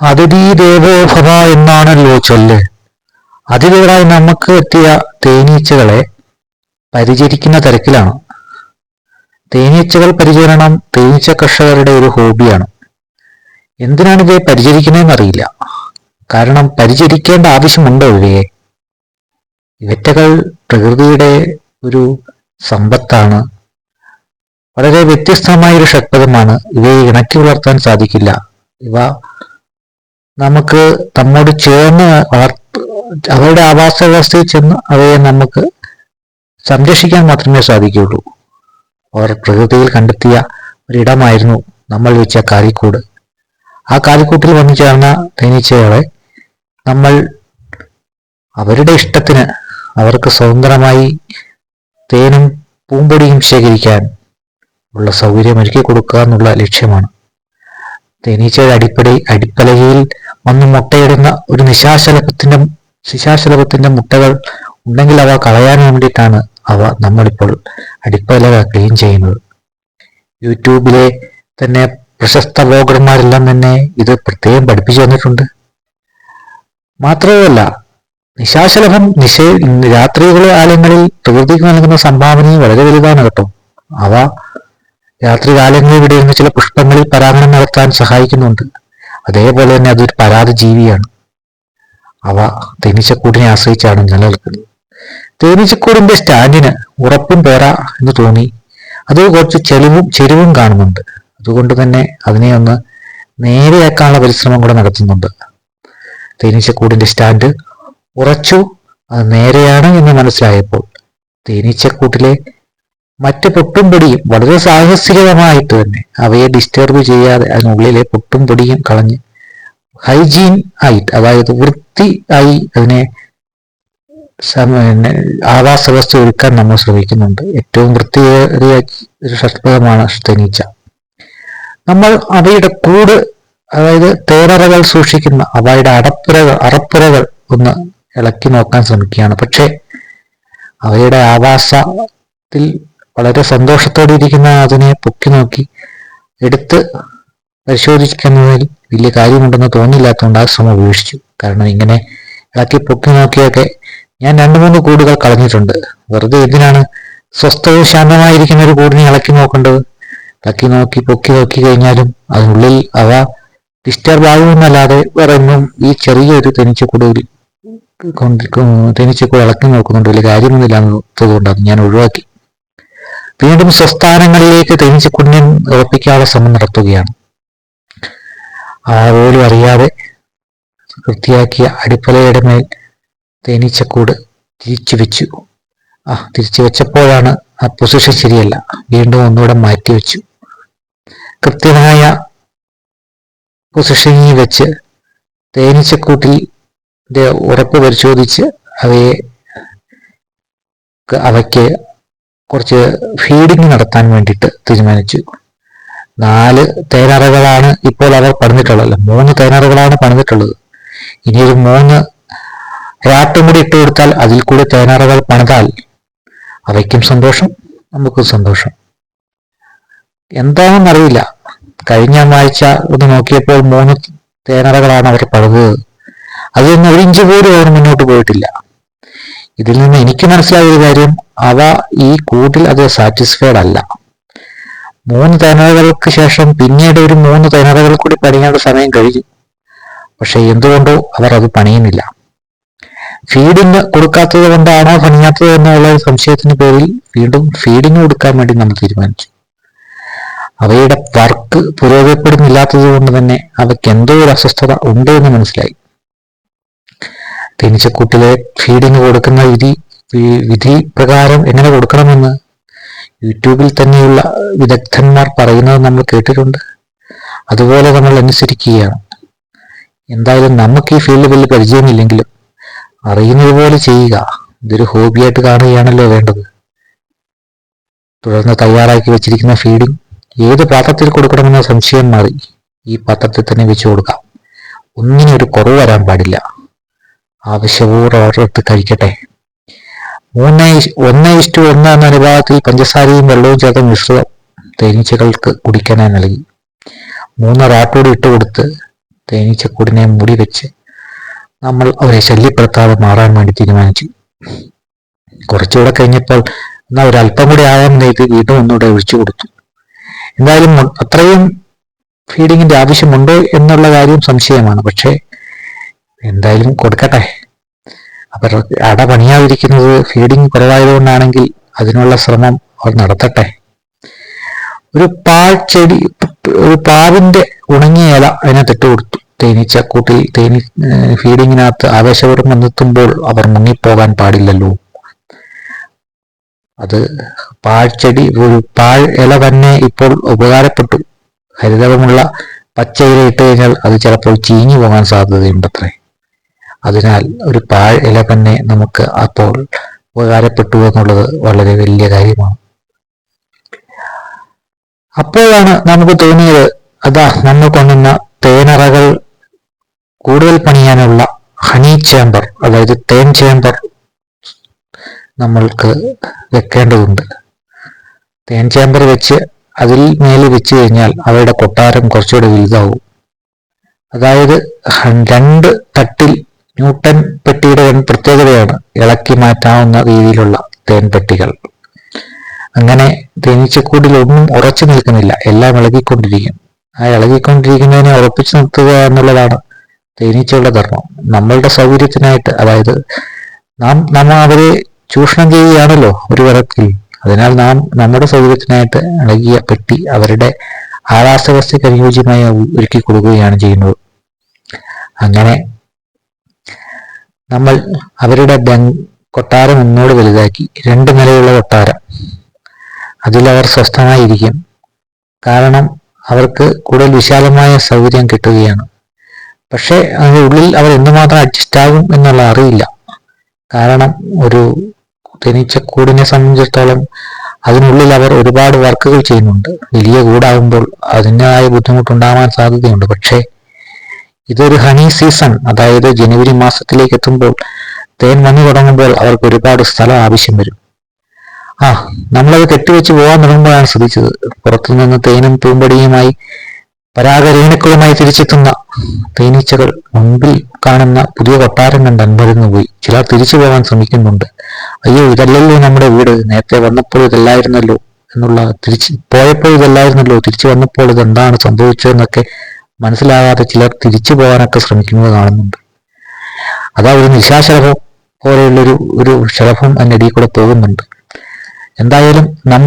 അതിഥി ദേവോ ഭവ എന്നാണല്ലോ ചൊല്ല്. അതിഥികളായി നമുക്ക് എത്തിയ തേനീച്ചകളെ പരിചരിക്കുന്ന തിരക്കിലാണ്. തേനീച്ചകൾ പരിചരണം തേനീച്ച കർഷകരുടെ ഒരു ഹോബിയാണ്. എന്തിനാണ് ഇവയെ പരിചരിക്കണമെന്ന് അറിയില്ല. കാരണം പരിചരിക്കേണ്ട ആവശ്യമുണ്ടോ ഇവയെ ഇവറ്റകൾ പ്രകൃതിയുടെ ഒരു സമ്പത്താണ്. വളരെ വ്യത്യസ്തമായ ഒരു ഷഡ്പഥമാണ് ഇവയെ ഇണക്കി വളർത്താൻ സാധിക്കില്ല. ഇവ നമുക്ക് നമ്മോട് ചേർന്ന് അവരുടെ ആവാസ വ്യവസ്ഥയിൽ ചെന്ന് അവയെ നമുക്ക് സംരക്ഷിക്കാൻ മാത്രമേ സാധിക്കുകയുള്ളൂ. അവർ പ്രകൃതിയിൽ കണ്ടെത്തിയ ഒരിടമായിരുന്നു നമ്മൾ വെച്ച കാലിക്കൂട്. ആ കാലിക്കൂട്ടിൽ വന്നു ചേർന്ന തേനീച്ചകളെ നമ്മൾ അവരുടെ ഇഷ്ടത്തിന് അവർക്ക് സ്വതന്ത്രമായി തേനും പൂമ്പൊടിയും ശേഖരിക്കാൻ ഉള്ള സൗകര്യം ഒരുക്കി കൊടുക്കുക എന്നുള്ള ലക്ഷ്യമാണ്. തേനീച്ചയുടെ അടിപ്പടി അടിപ്പലകയിൽ വന്ന് മുട്ടയിടുന്ന ഒരു നിശാശലഭത്തിന്റെ ശിശാശലഭത്തിന്റെ മുട്ടകൾ ഉണ്ടെങ്കിൽ അവ കളയാൻ വേണ്ടിയിട്ടാണ് അവ നമ്മളിപ്പോൾ അടിപ്പലക ക്ലീൻ ചെയ്യുന്നത്. യൂട്യൂബിലെ തന്നെ പ്രശസ്ത ബ്ലോഗർമാരെല്ലാം തന്നെ ഇത് പ്രത്യേകം പഠിപ്പിച്ചു തന്നിട്ടുണ്ട്. മാത്രവുമല്ല നിശാശലഭം നിശ രാത്രികളെ ആലയങ്ങളിൽ പ്രകൃതിക്ക് നൽകുന്ന സംഭാവനയും വളരെ വലുതാണ് കേട്ടോ. അവ രാത്രി കാലങ്ങളിൽ ഇവിടെ ചില പുഷ്പങ്ങളിൽ പരാഗണം നടത്താൻ സഹായിക്കുന്നുണ്ട്. അതേപോലെ തന്നെ അതൊരു പരാതി ജീവിയാണ് അവ തേനീച്ചക്കൂടിനെ ആശ്രയിച്ചാണ് നിലനിൽക്കുന്നത്. തേനീച്ചക്കൂടിന്റെ സ്റ്റാൻഡിന് ഉറപ്പും പോരാ എന്ന് തോന്നി. അത് കുറച്ച് ചെളിവും ചെരുവും കാണുന്നുണ്ട്. അതുകൊണ്ട് തന്നെ അതിനെ ഒന്ന് നേരെയാക്കാനുള്ള പരിശ്രമം കൂടെ നടത്തുന്നുണ്ട്. തേനീച്ചക്കൂടിന്റെ സ്റ്റാൻഡ് ഉറച്ചു അത് നേരെയാണ് എന്ന് മനസ്സിലായപ്പോൾ തേനീച്ചക്കൂട്ടിലെ മറ്റ് പൊട്ടും പൊടിയും വളരെ സാഹസികമായിട്ട് തന്നെ അവയെ ഡിസ്റ്റർബ് ചെയ്യാതെ അതിനുള്ളിലെ പൊട്ടും പൊടിയും കളഞ്ഞ് ഹൈജീൻ ആയിട്ട് അതായത് വൃത്തി ആയി അതിനെ ആവാസ വ്യവസ്ഥ ഒരുക്കാൻ നമ്മൾ ശ്രമിക്കുന്നുണ്ട്. ഏറ്റവും വൃത്തിയേറിയ ഒരു ഷഷ്പഥമാണ് തേനീച്ച നമ്മൾ അവയുടെ കൂട് അതായത് തേററകൾ സൂക്ഷിക്കുന്ന അവയുടെ അടപ്പുരകൾ അറപ്പുരകൾ ഒന്ന് ഇളക്കി നോക്കാൻ ശ്രമിക്കുകയാണ്. പക്ഷേ അവയുടെ ആവാസത്തിൽ വളരെ സന്തോഷത്തോടെ ഇരിക്കുന്ന അതിനെ പൊക്കി നോക്കി എടുത്ത് പരിശോധിക്കുന്നതിൽ വലിയ കാര്യമുണ്ടെന്ന് തോന്നില്ലാത്തതുകൊണ്ട് ആ ശ്രമം ഉപേക്ഷിച്ചു. കാരണം ഇങ്ങനെ ഇളക്കി പൊക്കി നോക്കിയൊക്കെ ഞാൻ രണ്ടു മൂന്ന് കൂടുകൾ കളഞ്ഞിട്ടുണ്ട്. വെറുതെ എന്തിനാണ് സ്വസ്ഥവും ശാന്തമായിരിക്കുന്ന ഒരു കൂടിനെ ഇളക്കി നോക്കേണ്ടത്? ഇളക്കി നോക്കി പൊക്കി നോക്കി കഴിഞ്ഞാലും അതിനുള്ളിൽ അവ ഡിസ്റ്റർബ് ആകുമെന്നല്ലാതെ വേറെ ഒന്നും ഈ ചെറിയൊരു തെനിച്ചക്കൂടിൽ തെനിച്ചക്കൂട് ഇളക്കി നോക്കുന്നുണ്ട്. വലിയ കാര്യമൊന്നുമില്ല എന്നതുകൊണ്ടാണ് ഞാൻ ഒഴിവാക്കി. വീണ്ടും സ്വസ്ഥാനങ്ങളിലേക്ക് തേനീച്ചക്കുഞ്ഞിനെ ഉറപ്പിക്കാനുള്ള ശ്രമം നടത്തുകയാണ്. ആ പോലും അറിയാതെ വൃത്തിയാക്കിയ അടിപ്പലയുടെ മേൽ തേനീച്ചക്കൂട് തിരിച്ചു വെച്ചു. ആ തിരിച്ചു വെച്ചപ്പോഴാണ് ആ പൊസിഷൻ ശരിയല്ല. വീണ്ടും ഒന്നുകൂടെ മാറ്റി വെച്ചു. കൃത്യമായ പൊസിഷനിൽ വെച്ച് തേനീച്ചക്കൂട്ടിൽ ഉറപ്പ് പരിശോധിച്ച് അവയെ അവയ്ക്ക് കുറച്ച് ഫീഡിങ് നടത്താൻ വേണ്ടിയിട്ട് തീരുമാനിച്ചു. നാല് തേനറകളാണ് ഇപ്പോൾ അവർ പണിതിട്ടുള്ളത്. മൂന്ന് തേനറകളാണ് പണിതിട്ടുള്ളത്. ഇനി ഒരു മൂന്ന് റാട്ടും കൂടി ഇട്ട് കൊടുത്താൽ അതിൽ കൂടി തേനറകൾ പണിതാൽ അവയ്ക്കും സന്തോഷം നമുക്കും സന്തോഷം. എന്താണെന്നറിയില്ല കഴിഞ്ഞ ആഴ്ച ഒന്ന് നോക്കിയപ്പോൾ മൂന്ന് തേനറകളാണ് അവർ പണിതത്. അതിൽ ഒരു ഇഞ്ച് പോലും അവർ മുന്നോട്ട് പോയിട്ടില്ല. ഇതിൽ നിന്ന് എനിക്ക് മനസ്സിലായ ഒരു കാര്യം അവ ഈ കൂട്ടിൽ അത് സാറ്റിസ്ഫൈഡ് അല്ല. മൂന്ന് തേനറകൾക്ക് ശേഷം പിന്നീട് ഒരു മൂന്ന് തേനറകൾ കൂടി പണിയേണ്ട സമയം കഴിഞ്ഞു. പക്ഷെ എന്തുകൊണ്ടോ അവർ അത് പണിയുന്നില്ല. ഫീഡിങ് കൊടുക്കാത്തത് കൊണ്ടാണോ പണിയാത്തത് എന്നുള്ള സംശയത്തിന് പേരിൽ വീണ്ടും ഫീഡിങ് കൊടുക്കാൻ വേണ്ടി നമ്മൾ തീരുമാനിച്ചു. അവയുടെ വർക്ക് പുരോഗതിപ്പെടുന്നില്ലാത്തത് കൊണ്ട് തന്നെ അവയ്ക്ക് എന്തോ ഒരു അസ്വസ്ഥത ഉണ്ട് എന്ന് മനസ്സിലായി. തേനീച്ചക്കൂട്ടിലെ ഫീഡിങ് കൊടുക്കുന്ന വിധി വിധി പ്രകാരം എങ്ങനെ കൊടുക്കണമെന്ന് യൂട്യൂബിൽ തന്നെയുള്ള വിദഗ്ധന്മാർ പറയുന്നത് നമ്മൾ കേട്ടിട്ടുണ്ട്. അതുപോലെ നമ്മൾ അനുസരിക്കുകയാണ്. എന്തായാലും നമുക്ക് ഈ ഫീൽഡ് വലിയ പരിചയമില്ലെങ്കിലും അറിയുന്നത് പോലെ ചെയ്യുക. ഇതൊരു ഹോബിയായിട്ട് കാണുകയാണല്ലോ വേണ്ടത്. തുടർന്ന് തയ്യാറാക്കി വെച്ചിരിക്കുന്ന ഫീഡിങ് ഏത് പാത്രത്തിൽ കൊടുക്കണമെന്ന സംശയം മാറി ഈ പാത്രത്തിൽ തന്നെ വെച്ചു കൊടുക്കാം. ഒന്നിനൊരു കുറവ് വരാൻ പാടില്ല. ആവശ്യപൂർവം ഓർഡർ എടുത്ത് കഴിക്കട്ടെ. മൂന്ന് ഒന്ന് ഇഷ്ടു ഒന്ന് എന്ന അനുപാതത്തിൽ പഞ്ചസാരയും വെള്ളവും ചേർത്ത മിശ്രിതം തേനീച്ചകൾക്ക് കുടിക്കാനായി നൽകി. മൂന്ന് റാട്ടോടി ഇട്ട് കൊടുത്ത് തേനീച്ചക്കൂടിനെ മൂടി വെച്ച് നമ്മൾ അവരെ ശല്യപ്പെടുത്താതെ മാറാൻ വേണ്ടി തീരുമാനിച്ചു. കുറച്ചുകൂടെ കഴിഞ്ഞപ്പോൾ എന്നാൽ ഒരു അല്പം കൂടി ആയാൽ നെയ്ത് വീണ്ടും ഒന്നുകൂടെ ഒഴിച്ചു കൊടുത്തു. എന്തായാലും അത്രയും ഫീഡിങ്ങിന്റെ ആവശ്യമുണ്ടോ എന്നുള്ള കാര്യം സംശയമാണ്. പക്ഷേ എന്തായാലും കൊടുക്കട്ടെ. അവർ അട പണിയാതിരിക്കുന്നത് ഫീഡിങ് കുറവായതുകൊണ്ടാണെങ്കിൽ അതിനുള്ള ശ്രമം അവർ നടത്തട്ടെ. ഒരു പാൽ ചെടി ഒരു പാവിന്റെ ഉണങ്ങിയ ഇല അതിനെ കൊടുത്തു. തേനീച്ചക്കൂട്ടിൽ തേനി ഫീഡിങ്ങിനകത്ത് ആവേശപൂർവം വന്നെത്തുമ്പോൾ അവർ മുങ്ങിപ്പോകാൻ പാടില്ലല്ലോ. അത് പാഴ്ചെടി ഒരു പാഴ് ഇല തന്നെ ഇപ്പോൾ ഉപകാരപ്പെട്ടു. ഹരിതവമുള്ള പച്ചയില ഇട്ട് കഴിഞ്ഞാൽ അത് ചിലപ്പോൾ ചീഞ്ഞു പോകാൻ സാധ്യതയുണ്ടത്രേ. അതിനാൽ ഒരു പാഴ് ഇല തന്നെ നമുക്ക് അപ്പോൾ ഉപകാരപ്പെട്ടു എന്നുള്ളത് വളരെ വലിയ കാര്യമാണ്. അപ്പോഴാണ് നമുക്ക് തോന്നിയത് അതാ നമ്മൾ കൊണ്ടുവന്ന തേനറകൾ കൂടുതൽ പണിയാനുള്ള ഹണി ചേമ്പർ അതായത് തേൻ ചേമ്പർ നമ്മൾക്ക് വെക്കേണ്ടതുണ്ട്. തേൻ ചേമ്പർ വെച്ച് അതിൽ മേലെ വെച്ച് കഴിഞ്ഞാൽ അവയുടെ കൊട്ടാരം കുറച്ചുകൂടെ വലുതാവും. അതായത് രണ്ട് തട്ടിൽ ന്യൂട്ടൺ പെട്ടിയുടെ പ്രത്യേകതയാണ് ഇളക്കി മാറ്റാവുന്ന രീതിയിലുള്ള തേൻ പെട്ടികൾ അങ്ങനെ തേനീച്ചക്കൂടിൽ ഒന്നും ഉറച്ചു നിൽക്കുന്നില്ല. എല്ലാം ഇളകിക്കൊണ്ടിരിക്കും. ആ ഇളകിക്കൊണ്ടിരിക്കുന്നതിനെ ഉറപ്പിച്ചു നിർത്തുക എന്നുള്ളതാണ് തേനീച്ചയുടെ ധർമ്മം. നമ്മളുടെ സൗകര്യത്തിനായിട്ട് അതായത് നാം നമ്മ അവരെ ചൂഷണം ചെയ്യുകയാണല്ലോ ഒരു വിധത്തിൽ. അതിനാൽ നാം നമ്മുടെ സൗകര്യത്തിനായിട്ട് ഇളകിയ പെട്ടി അവരുടെ ആവാസവ്യവസ്ഥയ്ക്ക് അനുയോജ്യമായി ഒരുക്കി കൊടുക്കുകയാണ് ചെയ്യുന്നത്. അങ്ങനെ നമ്മൾ അവരുടെ കൊട്ടാരം ഒന്നോട് വലുതാക്കി രണ്ട് നിലയുള്ള കൊട്ടാരം. അതിലവർ സ്വസ്ഥമായിരിക്കും. കാരണം അവർക്ക് കൂടുതൽ വിശാലമായ സൗകര്യം കിട്ടുകയാണ്. പക്ഷേ അതിന്റെ ഉള്ളിൽ അവർ എന്തുമാത്രം അഡ്ജസ്റ്റ് ആകും എന്നുള്ള അറിയില്ല കാരണം ഒരു തേനീച്ചക്കൂടിനെ സംബന്ധിച്ചിടത്തോളം അതിനുള്ളിൽ അവർ ഒരുപാട് വർക്കുകൾ ചെയ്യുന്നുണ്ട്. വലിയ കൂടാകുമ്പോൾ അതിന്റെതായ ബുദ്ധിമുട്ടുണ്ടാവാൻ സാധ്യതയുണ്ട്. പക്ഷേ ഇതൊരു ഹണി സീസൺ അതായത് ജനുവരി മാസത്തിലേക്ക് എത്തുമ്പോൾ തേൻ വന്നു തുടങ്ങുമ്പോൾ അവർക്ക് ഒരുപാട് സ്ഥലം ആവശ്യം വരും. ആ നമ്മളത് കെട്ടിവെച്ച് പോകാൻ തുടങ്ങുമ്പോഴാണ് ശ്രദ്ധിച്ചത്. പുറത്തുനിന്ന് തേനും പൂമ്പടിയുമായി പരാഗരേണുക്കളുമായി തിരിച്ചെത്തുന്ന തേനീച്ചകൾ മുൻപിൽ കാണുന്ന പുതിയ കൊട്ടാരം കണ്ട് അൻപരന്നു പോയി. ചിലർ തിരിച്ചു പോകാൻ ശ്രമിക്കുന്നുണ്ട്. അയ്യോ ഇതല്ലല്ലോ നമ്മുടെ വീട്. നേരത്തെ വന്നപ്പോൾ ഇതല്ലായിരുന്നല്ലോ എന്നുള്ള തിരിച്ച് പോയപ്പോൾ ഇതല്ലായിരുന്നല്ലോ. തിരിച്ചു വന്നപ്പോൾ ഇതെന്താണ് സംഭവിച്ചതെന്നൊക്കെ മനസ്സിലാകാതെ ചിലർ തിരിച്ചു പോകാനൊക്കെ ശ്രമിക്കുന്നത് കാണുന്നുണ്ട്. അതാ ഒരു നിശാശലഭം പോലെയുള്ളൊരു ഒരു ശലഭം അതിനിടയിൽ കൂടെ പോകുന്നുണ്ട്. എന്തായാലും നമ്മൾ